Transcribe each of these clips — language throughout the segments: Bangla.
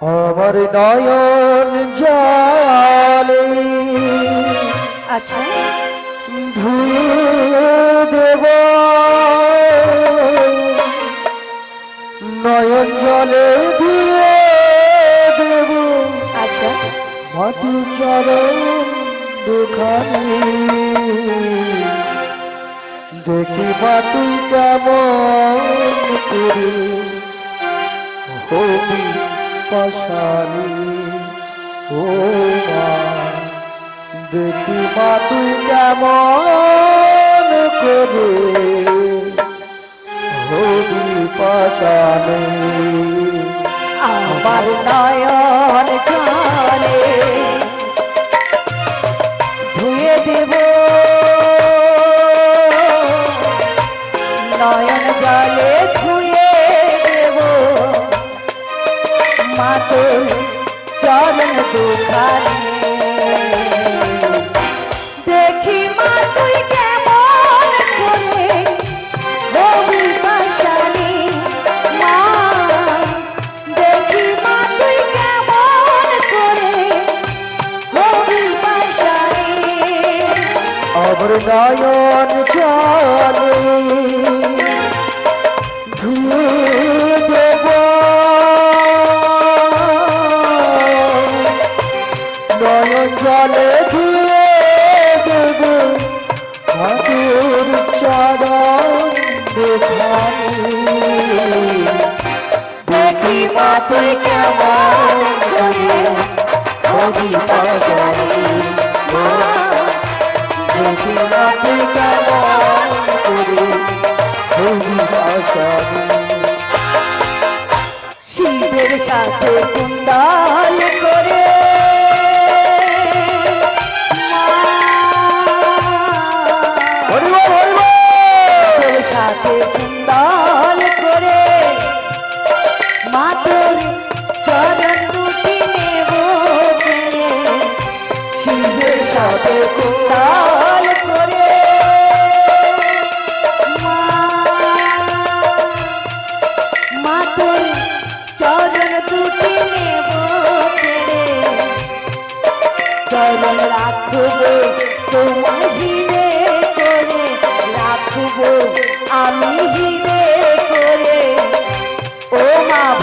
আমার নয়ন জলে। আচ্ছা। দেব। নয়ন জলে ধুয়ে দেব। আচ্ছা। মধু চরণ দুখানি। দেখি তুই কেমন করে। হবি দেখি মা তুই কেমন করে? হবি পাশানি আমার নয়ন জলে আমার নয়ন চলে নয়ন জলে ধুয়ে দেব ঠাকুর চরণ দেখানি দেখি মা কেমন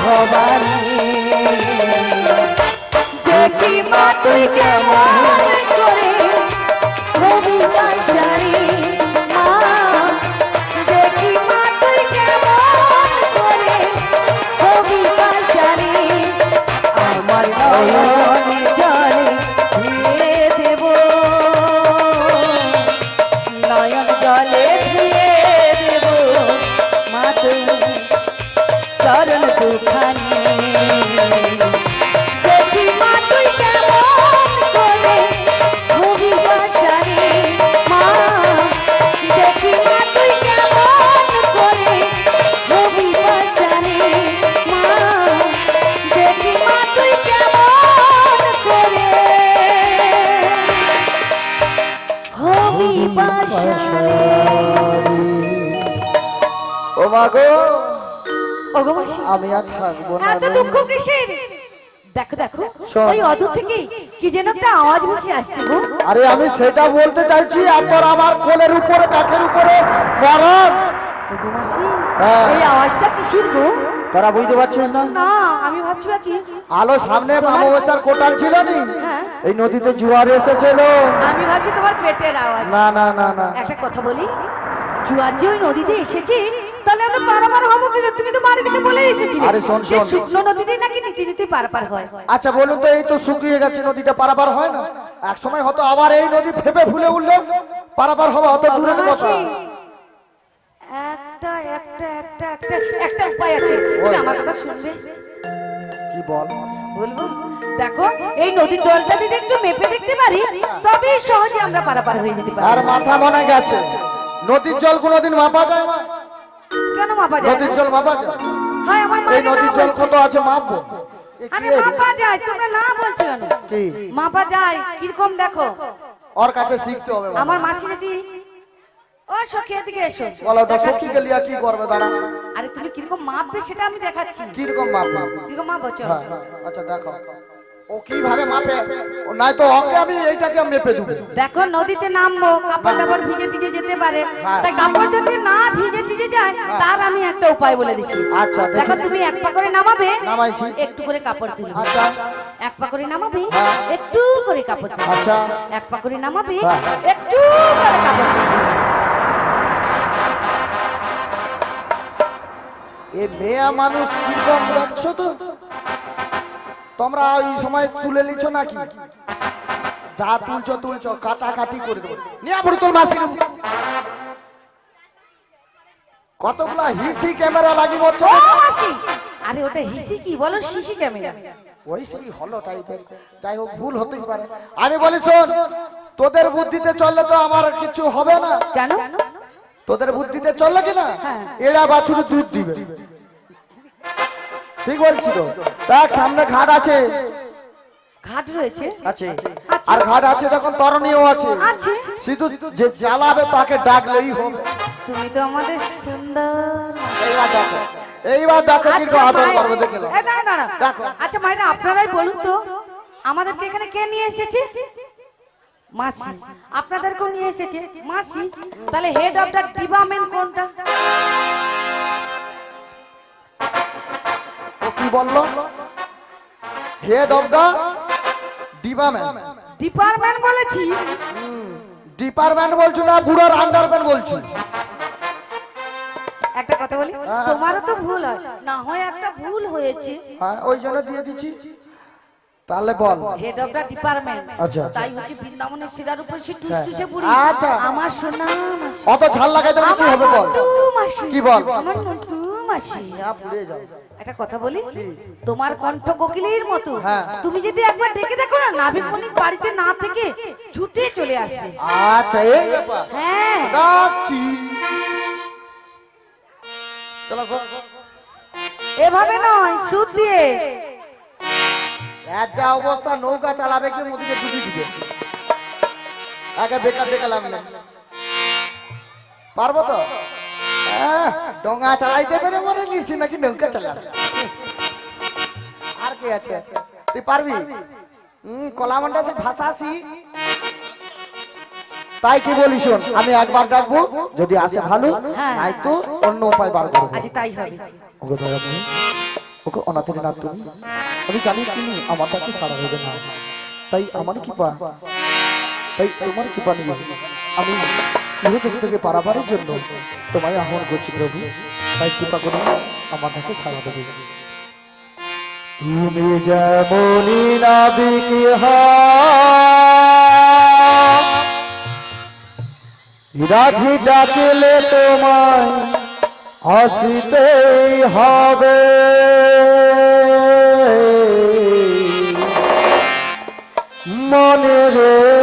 ভবানী। দেখি মা তুই কেমন? আমি আর থাকব না এত দুঃখ কিসের? দেখো দেখো ওই অদূর থেকে কি যেন একটা আওয়াজ ভেসে আসছে গো। আরে আমি সেটা বলতে চাইছি আপনার আমার কোলের উপরে কাঠের উপরে মরণ। মাসি হ্যাঁ। এই আওয়াজটা কিসের গো? তোরা বুঝতে পারছিস না? না আমি ভাবছি বা কি? আলো সামনে মামবসার কোটাল ছিল নি? হ্যাঁ। এই নদীতে জোয়ার এসেছিল। আমি ভাবছি তোমার পেটের আওয়াজ। না না না না। একটা কথা বলি জুয়ার যে ওই নদীতে এসেছে তাহলে আমরা পারাপার হব কিনা? তুমি তো বাড়ি থেকে বলে এসেছিলে। আরে শোন, শোন। শুকনো নদীতে নাকি নীতি নীতি পারাপার হয়? আচ্ছা বলুন তো এই তো শুকিয়ে গেছে নদীটা পারাপার হয় না? এক সময় হয়তো আবার এই নদী ফেপে ফুলে উঠলে। পারাপার দূরের কথা। একটা একটা একটা একটা একটা উপায় আছে। তুমি আমার কথা শুনবে? কি বল? বলব দেখো এই নদীর জলটা যদি একটু মেপে দেখতে পারি তবে সহজে আমরা পারাপার হয়ে যেতে পারি আর মাথা মনে গেছে। নদীর জল কোনোদিন মাপা যায় না। কেন মাপা যায় নদীর জল মাপা যায়? হয় আমার এই নদীর জল কত আছে মাপবো? আরে মাপা যায় তোমরা না বলছো কেন? কি? মাপা যায় কীরকম দেখো? ওর কাছে শিখতে হবে আমার মাসি যদি ও সখী এদিকে এসো। বলো ওটা। সখী গেলিয়া কি করবে? দাঁড়া। আরে তুমি কীরকম মাপবে সেটা আমি দেখাচ্ছি। কীরকম মাপবে কীরকম মাপো চলো। হ্যাঁ। আচ্ছা দেখো। ও কীভাবে মাপে? ও তো ওকে আমি এইটাকে মেপে দেবো। দেখো নদীতে নামবো কাপড় টাপড় ভিজে টিজে যেতে পারে। হ্যাঁ। তাই কাপড় যদি না ভিজে টিজে যায় তার আমি একটা উপায় বলে দিচ্ছি। আচ্ছা, দেখো। তুমি এক পা করে নামাবে নামাইছি। একটু করে কাপড় তুলবে আচ্ছা। এক পা করে নামাবে হ্যাঁ। একটু করে কাপড় তুলবে আচ্ছা। এক পা করে নামাবে হ্যাঁ। একটু করে কাপড় তুলবে এ মেয়া মানুষ কি কম দেখছ তো? তোমরা ওই সময় তুলে নিচ্ছ নাকি? যা তুলছো তুলছো কাটাকাটি করে দেবো। নিয়ে তোর মাসি কতগুলা হিসি ক্যামেরা মাসি! আরে ওটা হিসি কি? বলো সিসি ক্যামেরা। ওই সেই হলো টাইপের যাই হোক ভুল হতেই পারে। আমি বলি শোন তোদের বুদ্ধিতে চললে তো আমার কিছু হবে না। কেন? তোদের বুদ্ধিতে চললে কি না? হ্যাঁ। এরা বাছুর দুধ দিবে। ঠিক বলছি তো। দেখ সামনে ঘাট আছে। ঘাট রয়েছে? আছে। আর ঘাট আছে যখন তরণীয় আছে। শুধু যে জ্বালাবে তাকে ডাকলেই হবে। তুমি তো আমাদের সুন্দর এইবার দেখো। এইবার দেখো কি আচ্ছা, আদর করবে দেখে নাও। দাঁড়া, দাঁড়া। দেখো। আচ্ছা ভাইরা আপনারাই বলুন তো আমাদেরকে এখানে কে নিয়ে এসেছে? মাসি। আপনাদেরকেও নিয়ে এসেছে। মাসি। তাহলে হেড অফ দ্য ডিপার্টমেন্ট কোনটা? বলল head of the department department বলেছি। ডিপার্টমেন্ট বলছো না বুড়োর আন্ডারম্যান বলছি। একটা কথা বলি হ্যাঁ। তোমারও তো ভুল হয়। না হয় একটা ভুল হয়েছে। হ্যাঁ ওই জন্য দিয়ে দিচ্ছি। তাহলে বল। Head of the department. আচ্ছা। তাই হচ্ছে বৃন্দাবনের শিরার উপর সে টুসটুসে বুড়ি। আচ্ছা। আমার সোনা অত ঝাল লাগাই দেবে কি হবে বল? মাসি। কি বল? আমার মন্টু মাসি। ইয়া পুড়ে যাও। একটা কথা বলি? তোমার কণ্ঠ কোকিলের মতো। হ্যাঁ। তুমি যদি একবার ডেকে দেখো না নাবিক মনিক বাড়িতে না থেকে ছুটে চলে আসবে। আচ্ছা এই ব্যাপার। হ্যাঁ। ডাকছি চলো এভাবে নয় সুদ দিয়ে। এর যা অবস্থা নৌকা চালাবে কি নদীকে ডুবি দিবে। আগে বেকার বেকার লাগলে পারব তো? ডঙ্গা চালাইতে পেরে মনে নিছি নাকি নৌকা চালাবে আর কে আছে? তুই পারবি? হম কলামন্ডা সে ভাষাসি তাই কি বলি শোন আমি একবার ডাকবো যদি আসে ভালো হ্যাঁ। নাই তো অন্য উপায় বার করব। আজ তাই হবে। ওকে ধরে আপনি ওকে অনাথের নাম তুমি আমি জানি তুমি আমার কাছে সারা হবে না। তাই আমার কৃপা তাই তোমার কৃপা নিয়ে আমি গৃহযোগ থেকে পারাবারের জন্য তোমায় আহ্বান করছি প্রভু। তাই কৃপা করে আমার কাছে সারা দেবে। তুমি যেমনই নাবিক রাধি ডাকলে তোমায় হাসিতেই হবে। মনে রেখো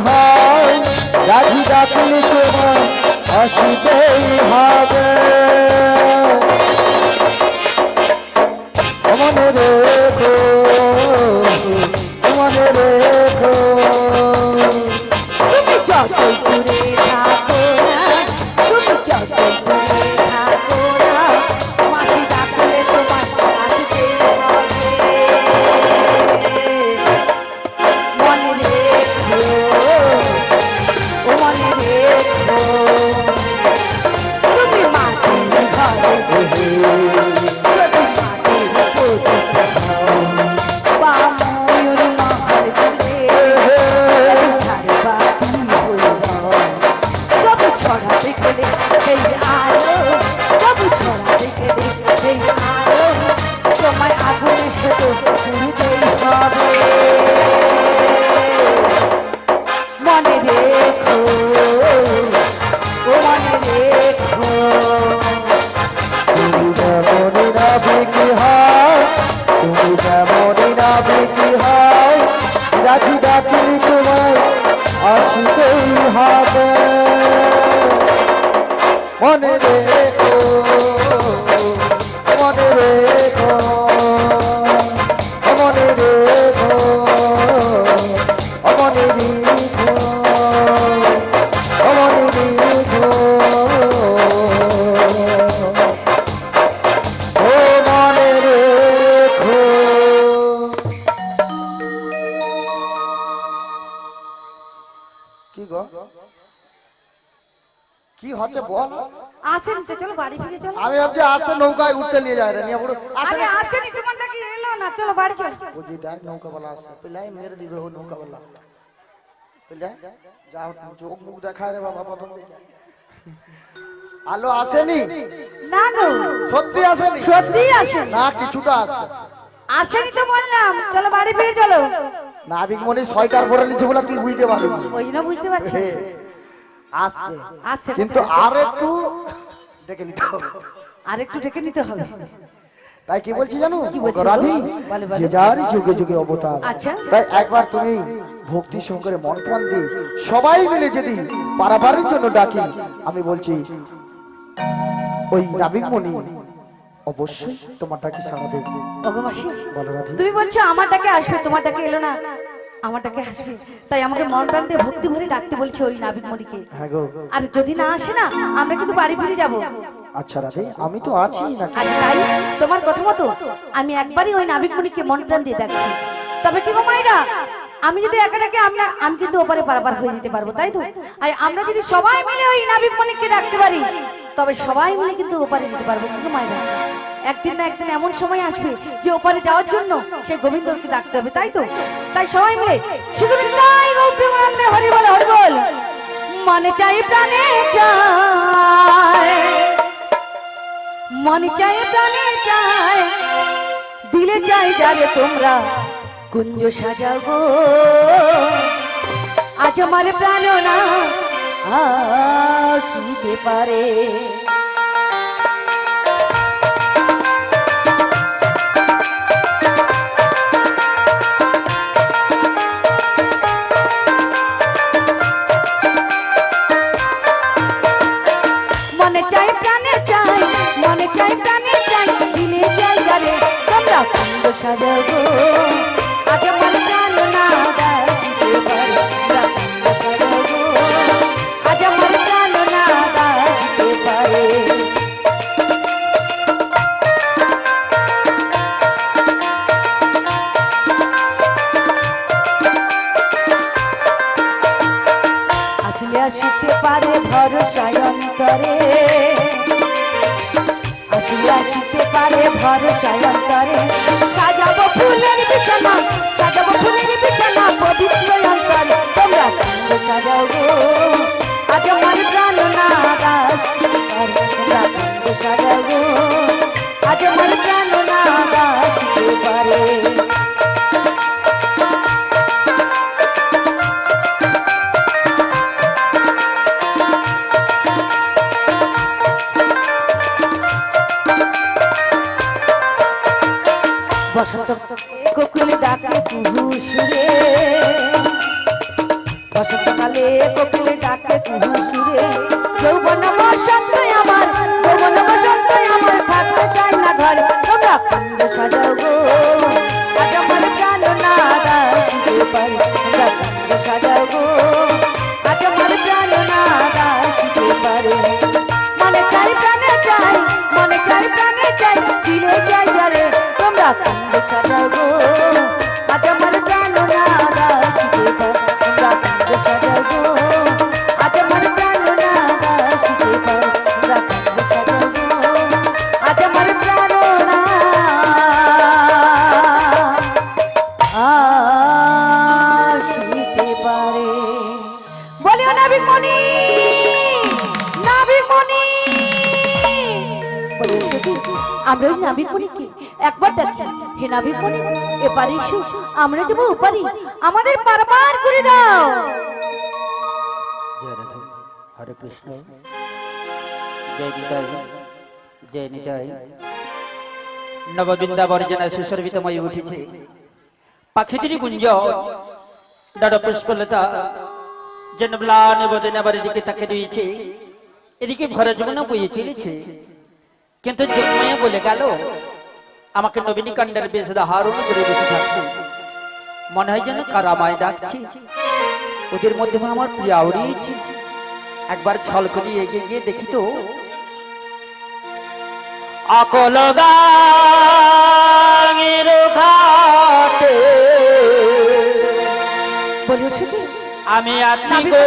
হয় রাধি ডাকলে তোমার আসিতেই আসিতেই হবে। মনে রেখো মনে রেখো। নৌকায় উঠতে নিয়ে যায় রে নিয়ে আসে আরে আসেনি তোমারটা কি এলো? না চলো বাড়ি চলো। ও যেটা নৌকাওয়ালা আসছে। পেলাই মেরে দিবে ও নৌকাওয়ালা পেলে। যাও তুমি চোখ মুখ দেখায় রে বাবা প্রথম দিকে। আলো আসেনি? না গো। সত্যি আসেনি? সত্যি আসেন। না কিছুটা আসছে। আসেনি তো বললাম। চলো বাড়ি ফিরে চলো। নাবিক মনে সয়কার ভরে নিচ্ছে বলে তুই বুঝতে পারবি ওই জন্য বুঝতে পারছি। হে, আসছে। আসছে কিন্তু আর একটু দেখে নিতে হবে। আর একটু ডেকে নিতে হবে। তাই কি বলছি জানো? রাধি। যে যার যুগে যুগে অবতার। আচ্ছা। তাই একবার তুমি ভক্তি সহকারে মন প্রাণ দিয়ে সবাই মিলে যদি পারাবারের জন্য ডাকি আমি বলছি ওই নাবিক মণি অবশ্যই তোমার ডাকি সারা তুমি বলছো আমারটাকে আসবে তোমারটাকে এলো না। আমারটাকে আসবে। তাই আমাকে মন প্রাণ দিয়ে ভক্তি ভরে ডাকতে বলছে ওই নাবিক মণিকে। হ্যাঁ গো। আর যদি না আসে না আমরা কিন্তু বাড়ি ফিরে যাব। আচ্ছা রাধে আমি তো আছি নাকি? আজ তাই তোমার কথা মতো আমি একবারই ওই নাবিক মণিকে মন প্রাণ দিয়ে ডাকছি। তবে কি গো মাইরা আমি যদি একা ডাকে আমরা আমি কিন্তু ওপারে পারাপার হয়ে যেতে পারব তাই তো? আর আমরা যদি সবাই মিলে ওই নাবিক মণিকে ডাকতে পারি তবে সবাই মিলে কিন্তু ওপারে যেতে পারব কিন্তু মাইরা একদিন না একদিন এমন সময় আসবে যে ওপারে যাওয়ার জন্য সেই গোবিন্দকে ডাকতে হবে তাই তো? তাই সবাই মিলে হরি বল হরি বল। মনে চাই প্রাণে চায় মনে চাই প্রাণে চাই দিলে চাই যারে তোমরা কুঞ্জ সাজাবো আজ আমার প্রাণ না আসিতে পারে গো আজ এসো আমরা দেবো ওপারে আমাদের পারবার করে দাও। হরে কৃষ্ণ। জয় নিতাই জয় নিতাই। নববৃন্দাবন যেন সুসর্বিতময় উঠেছে। পাখিটির গুঞ্জ ডাড় পুষ্পলতা যেন ম্লান বদন আবার এদিকে তাকে দিয়েছে এদিকে ভরা যমুনা বইয়ে চলেছে কিন্তু জন্ময়ে বলে গেল আমাকে নবীনী কাণ্ডের বেশ ধারণ করে বসে থাকতে। মনে হয় যেন কারামায় ডাকছি। ওদের মধ্যে আমার প্রিয়া উড়িয়েছি একবার ছল করে এগিয়ে গিয়ে দেখি তো আকল ঘাটে। আমি আছি গো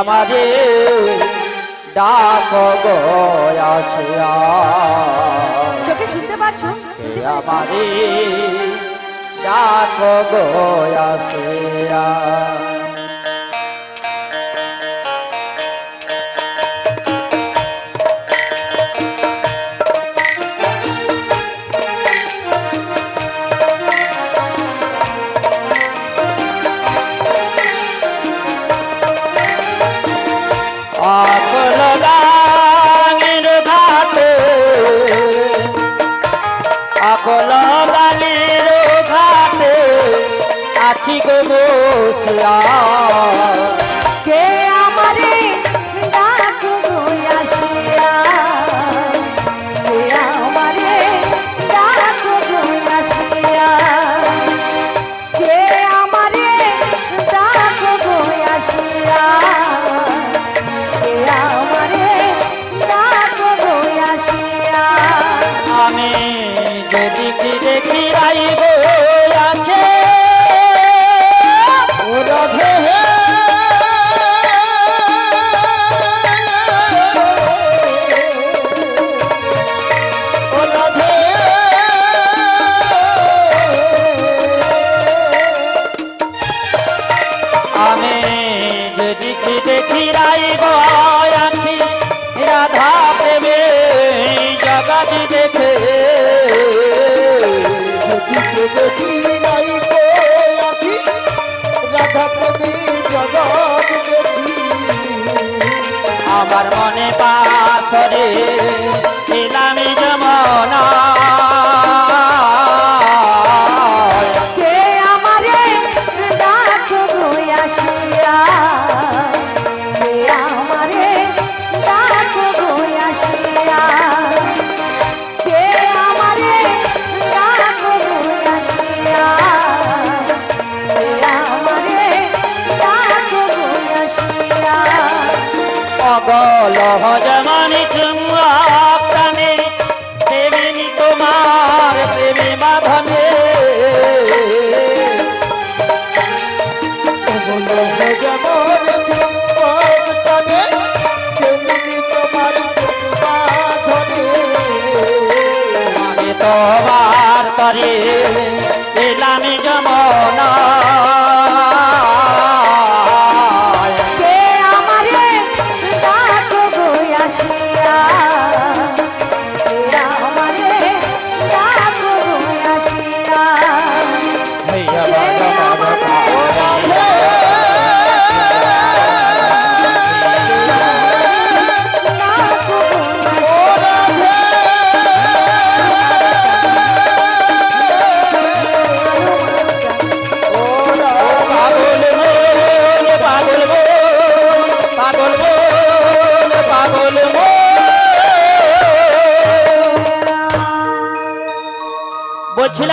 আমাদের ডাক গয়াছিয়া চোখে শুনতে পাচ্ছ? কে ডাক গয়াসিয়া আকল গাঙের ঘাটে আছি গো বসিয়া।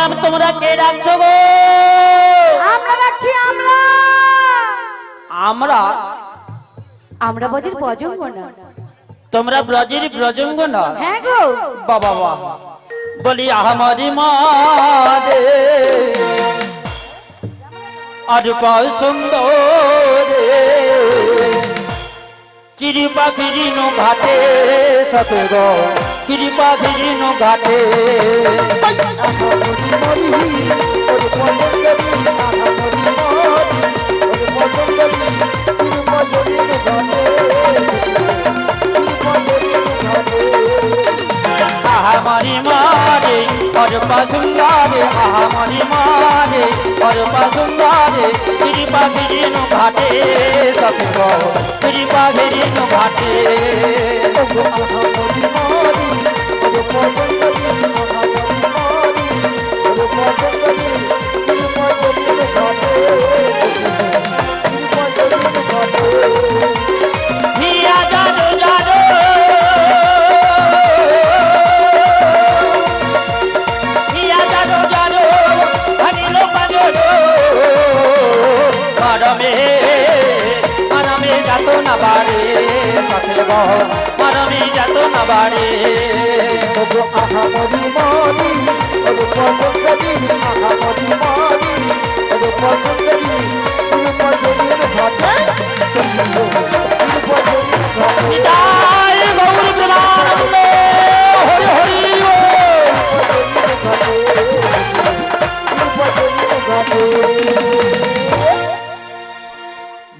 বলছিলাম তোমরা কে ডাকছো গো? আমরা ডাকছি আমরা। আমরা? আমরা বজির বজঙ্গ না। তোমরা ব্রজের ব্রজঙ্গ না? হ্যাঁ গো। বাবা বাহ বলি আহমদি মাদে অরূপা সুন্দর কৃপা ফিরিনু ঘাটে সতে গো কৃপা ফিরিনু ঘাটে। অরূপা সুন্দরে আহামরি মারে অরপা সুন্দরে কৃপা ঘিরিনু ঘাটে। সখী গো কৃপা ঘিরিনু ঘাটে ওগো আহামরি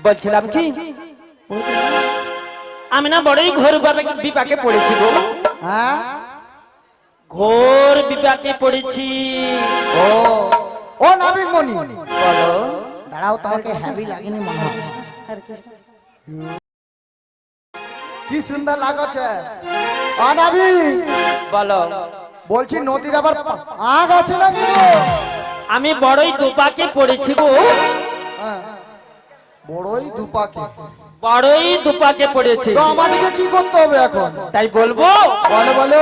বলছিলাম কি? আমি না বড়ই ঘোর বিপাকে- পড়েছি গো। হ্যাঁ? ঘোর বিপাকে পড়েছি। ও ও নাবিক মনি বলো। দাঁড়াও তোমাকে হ্যাভি লাগেনি মনে হয়। কি সুন্দর লাগছে। ও নাবি বলো। বলছি নদীর আবার আগ আছে নাকি আমি বড়ই দুপাকে পড়েছি গো। হ্যাঁ। বড়ই দুপাকে। বড়ই দুপাকে পড়েছে। তো আমাদেরকে কি করতে হবে এখন? তাই বলব বলো বলো।